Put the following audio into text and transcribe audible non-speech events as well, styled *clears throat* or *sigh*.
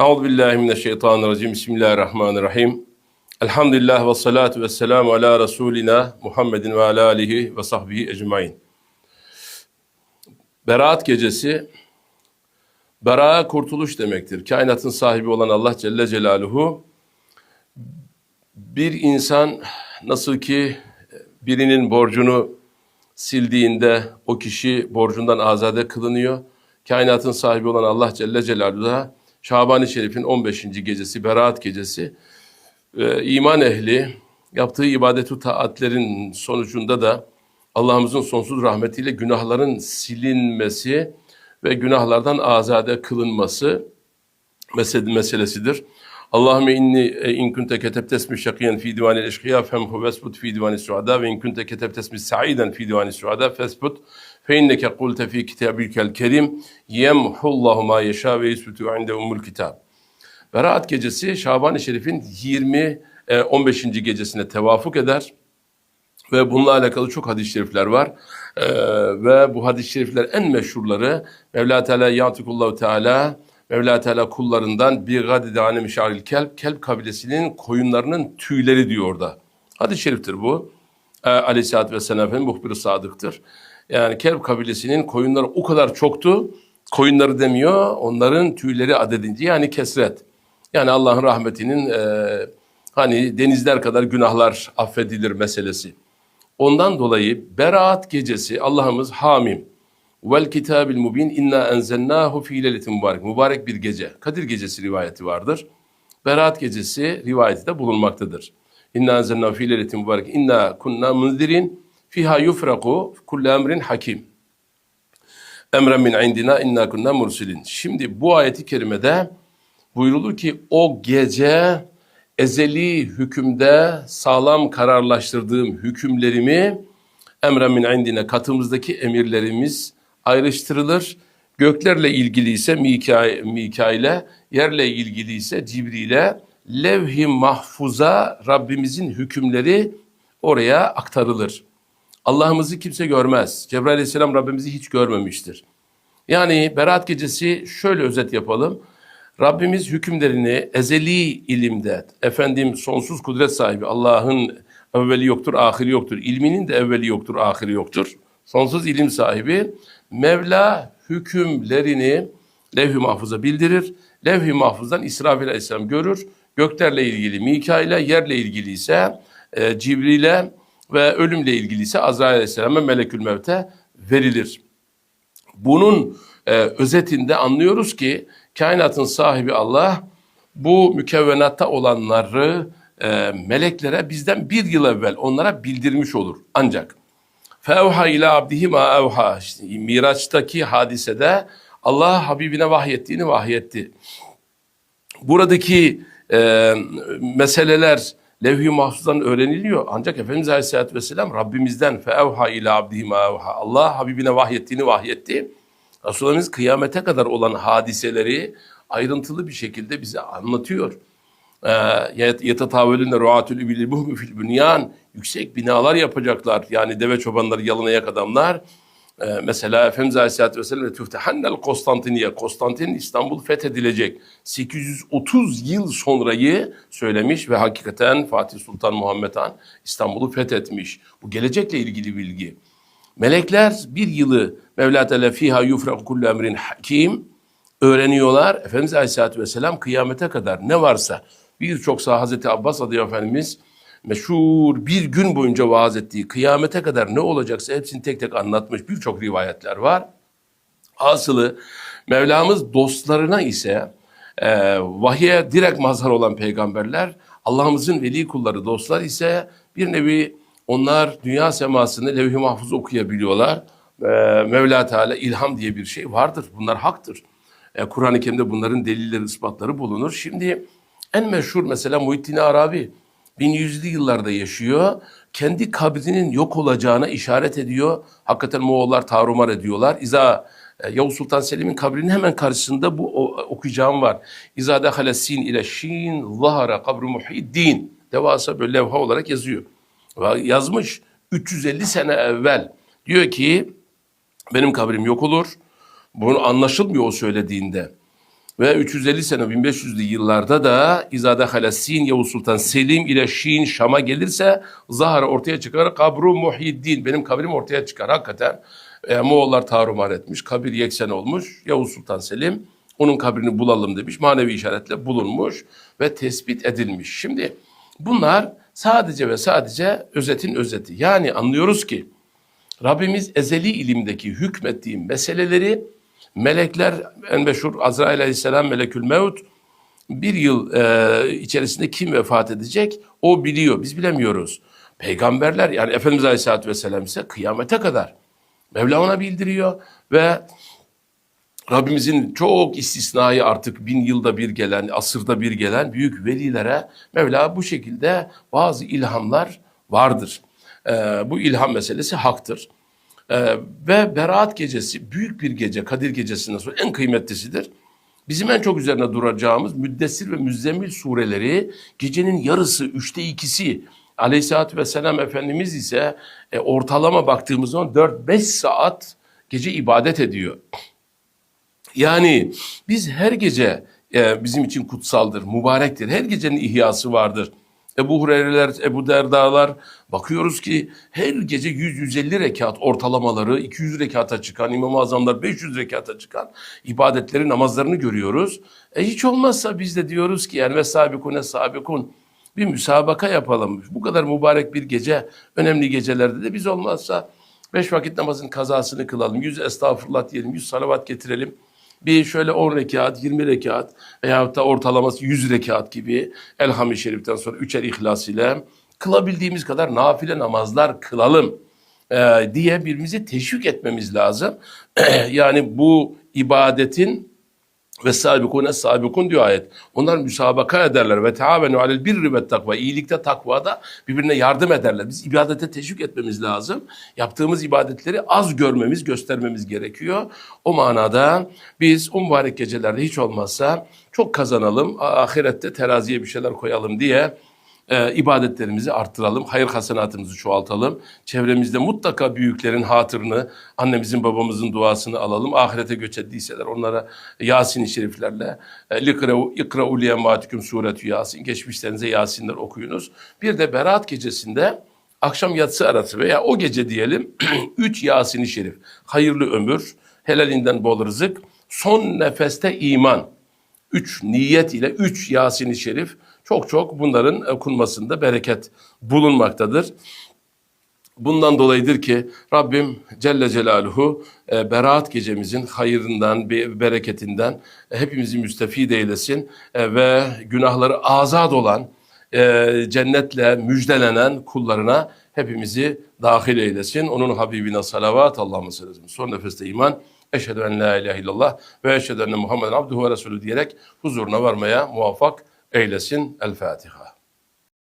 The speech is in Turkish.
Euzu billahi mineşşeytanirracim. Bismillahirrahmanirrahim. Elhamdülillah ve salatu ve selamu ala Resulina Muhammedin ve ala alihi ve sahbihi ecmain. Beraat gecesi, bera'a kurtuluş demektir. Kainatın sahibi olan Allah Celle Celaluhu, bir insan nasıl ki birinin borcunu sildiğinde o kişi borcundan azade kılınıyor. Kainatın sahibi olan Allah Celle Celaluhu da Şaban-ı Şerif'in 15. gecesi, Berat gecesi e, iman ehli yaptığı ibadet taatlerin sonucunda da Allah'ımızın sonsuz rahmetiyle günahların silinmesi ve günahlardan azade kılınması mesele, meselesidir. Allahümme inni e, in kunte ketebte ismi şakiyen fi divanil eşkıya femhu vesbut fi divanil suada ve in kunte ketebte ismi sa'iden fi divanil suada fesbut fe inneke kulte fi kitabikel kerim yemhullahu ma yeşâ ve yusbutu inde umul kitab. Berat gecesi Şaban-ı Şerif'in 20 e, 15. gecesine tevafuk eder. Ve bununla alakalı çok hadis-i şerifler var. Ee, ve bu hadis-i şerifler en meşhurları Mevla Teala Yatikullahu Teala Mevla Teala kullarından bir gadidane mişaril kelp kelp kabilesinin koyunlarının tüyleri diyor orada. Hadis-i şeriftir bu. Ee, Aleyhisselatü Vesselam Efendimiz muhbir sadıktır. Yani kelp kabilesinin koyunları o kadar çoktu. Koyunları demiyor, onların tüyleri adedince yani kesret. Yani Allah'ın rahmetinin e, hani denizler kadar günahlar affedilir meselesi. Ondan dolayı Berat gecesi Allah'ımız Hamim vel kitabil mubin inna enzelnahu fi leyletin mübarek. Mübarek bir gece. Kadir gecesi rivayeti vardır. Berat gecesi rivayeti de bulunmaktadır. İnna enzelnahu fi leyletin mübarek. İnna kunna munzirin fiha yufraku kullu emrin hakim. Emren min indina inna kunna mursilin. Şimdi bu ayeti kerimede buyurulur ki o gece ezeli hükümde sağlam kararlaştırdığım hükümlerimi emren min indine katımızdaki emirlerimiz ayrıştırılır. Göklerle ilgili ise Mika, ile, yerle ilgili ise Cibril'e levh-i mahfuza Rabbimizin hükümleri oraya aktarılır. Allah'ımızı kimse görmez. Cebrail aleyhisselam Rabbimizi hiç görmemiştir. Yani Berat gecesi şöyle özet yapalım. Rabbimiz hükümlerini ezeli ilimde, efendim sonsuz kudret sahibi Allah'ın evveli yoktur, ahiri yoktur. İlminin de evveli yoktur, ahiri yoktur. Sonsuz ilim sahibi Mevla hükümlerini levh-i mahfuza bildirir. Levh-i mahfuzdan İsrafil aleyhisselam görür. Göklerle ilgili Mikail'e, yerle ilgili ise e, Cibril'e ve ölümle ilgili ise Azrail aleyhisselama melekül mevte verilir. Bunun e, özetinde anlıyoruz ki kainatın sahibi Allah bu mükevvenatta olanları e, meleklere bizden bir yıl evvel onlara bildirmiş olur. Ancak fevha ila abdihi ma evha Miraç'taki hadisede Allah Habibine vahyettiğini vahyetti. Buradaki e, meseleler levh-i mahfuzdan öğreniliyor. Ancak Efendimiz Aleyhisselatü Vesselam Rabbimizden fevha ila abdihi ma Allah Habibine vahyettiğini vahyetti. Resulümüz kıyamete kadar olan hadiseleri ayrıntılı bir şekilde bize anlatıyor. Ee, Yetetavülünde ruatül übili muhmü fil bünyan yüksek binalar yapacaklar. Yani deve çobanları yalınayak adamlar. Ee, mesela Efendimiz Aleyhisselatü Vesselam tüftehannel Konstantiniye Konstantin İstanbul fethedilecek. 830 yıl sonrayı söylemiş ve hakikaten Fatih Sultan Muhammed Han İstanbul'u fethetmiş. Bu gelecekle ilgili bilgi. Melekler bir yılı Mevla Teala fiha yufrak kullu emrin hakim öğreniyorlar. Efendimiz Aleyhisselatü Vesselam kıyamete kadar ne varsa birçok sağ Hazreti Abbas adıyor Efendimiz meşhur bir gün boyunca vaaz ettiği kıyamete kadar ne olacaksa hepsini tek tek anlatmış birçok rivayetler var. Asılı Mevlamız dostlarına ise e, vahiye direkt mazhar olan peygamberler Allah'ımızın veli kulları dostlar ise bir nevi onlar dünya semasını levh-i mahfuz okuyabiliyorlar. Ee, Mevla Teala ilham diye bir şey vardır. Bunlar haktır. Ee, Kur'an-ı Kerim'de bunların delilleri, ispatları bulunur. Şimdi en meşhur mesela Muhittin Arabi 1100'lü yıllarda yaşıyor. Kendi kabrinin yok olacağına işaret ediyor. Hakikaten Moğollar tarumar ediyorlar. İza e, Yavuz Sultan Selim'in kabrinin hemen karşısında bu okuyacağım var. İza dehale sin ile şin zahara kabru muhiddin. Devasa böyle levha olarak yazıyor yazmış 350 sene evvel. Diyor ki benim kabrim yok olur. Bunu anlaşılmıyor o söylediğinde. Ve 350 sene 1500'lü yıllarda da İzade Halesin Yavuz Sultan Selim ile Şiin Şam'a gelirse Zahara ortaya çıkar. Kabru Muhyiddin benim kabrim ortaya çıkar. Hakikaten e, Moğollar tarumar etmiş. Kabir yeksen olmuş. Yavuz Sultan Selim onun kabrini bulalım demiş. Manevi işaretle bulunmuş ve tespit edilmiş. Şimdi bunlar sadece ve sadece özetin özeti. Yani anlıyoruz ki Rabbimiz ezeli ilimdeki hükmettiği meseleleri melekler en meşhur Azrail aleyhisselam melekül mevt bir yıl e, içerisinde kim vefat edecek o biliyor biz bilemiyoruz. Peygamberler yani Efendimiz Aleyhisselatü Vesselam ise kıyamete kadar Mevla ona bildiriyor ve Rabbimizin çok istisnai artık bin yılda bir gelen, asırda bir gelen büyük velilere Mevla bu şekilde bazı ilhamlar vardır. Ee, bu ilham meselesi haktır. Ee, ve Berat gecesi büyük bir gece, Kadir gecesinden sonra en kıymetlisidir. Bizim en çok üzerine duracağımız Müddessir ve Müzzemmil sureleri gecenin yarısı, üçte ikisi. Aleyhisselatü Vesselam Efendimiz ise e, ortalama baktığımız zaman 4-5 saat gece ibadet ediyor. Yani biz her gece e, bizim için kutsaldır, mübarektir. Her gecenin ihyası vardır. Ebu Hureyre'ler, Ebu Derdalar bakıyoruz ki her gece 100-150 rekat ortalamaları 200 rekata çıkan, İmam-ı Azamlar 500 rekata çıkan ibadetleri, namazlarını görüyoruz. E hiç olmazsa biz de diyoruz ki yani ve sabikune sabikun bir müsabaka yapalım. Bu kadar mübarek bir gece, önemli gecelerde de biz olmazsa beş vakit namazın kazasını kılalım. Yüz estağfurullah diyelim, yüz salavat getirelim. Bir şöyle 10 rekat, 20 rekat veyahut da ortalaması 100 rekat gibi Elham-ı Şerif'ten sonra üçer ihlas ile kılabildiğimiz kadar nafile namazlar kılalım e, diye birbirimizi teşvik etmemiz lazım. *clears throat* yani bu ibadetin ve sabikune sabikun diyor ayet. Onlar müsabaka ederler ve taavenu alel birri ve takva. İyilikte takvada birbirine yardım ederler. Biz ibadete teşvik etmemiz lazım. Yaptığımız ibadetleri az görmemiz, göstermemiz gerekiyor. O manada biz o mübarek gecelerde hiç olmazsa çok kazanalım. Ahirette teraziye bir şeyler koyalım diye e, ibadetlerimizi arttıralım, hayır hasenatımızı çoğaltalım. Çevremizde mutlaka büyüklerin hatırını, annemizin babamızın duasını alalım. Ahirete göç ettiyseler onlara Yasin-i Şeriflerle e, likreu ikra'u liyematikum suretü Yasin. Geçmişlerinize Yasinler okuyunuz. Bir de Berat gecesinde akşam yatsı arası veya o gece diyelim *clears throat* üç Yasin-i Şerif. Hayırlı ömür, helalinden bol rızık, son nefeste iman. Üç niyet ile üç Yasin-i Şerif çok çok bunların okunmasında bereket bulunmaktadır. Bundan dolayıdır ki Rabbim Celle Celaluhu e, Berat gecemizin hayırından, be- bereketinden e, hepimizi müstefid eylesin e, ve günahları azad olan, e, cennetle müjdelenen kullarına hepimizi dahil eylesin. Onun Habibine salavat Allah'ın sallallahu Son nefeste iman. Eşhedü en la ilahe illallah ve eşhedü enne Muhammeden abduhu ve resulü diyerek huzuruna varmaya muvaffak eylesin. El Fatiha.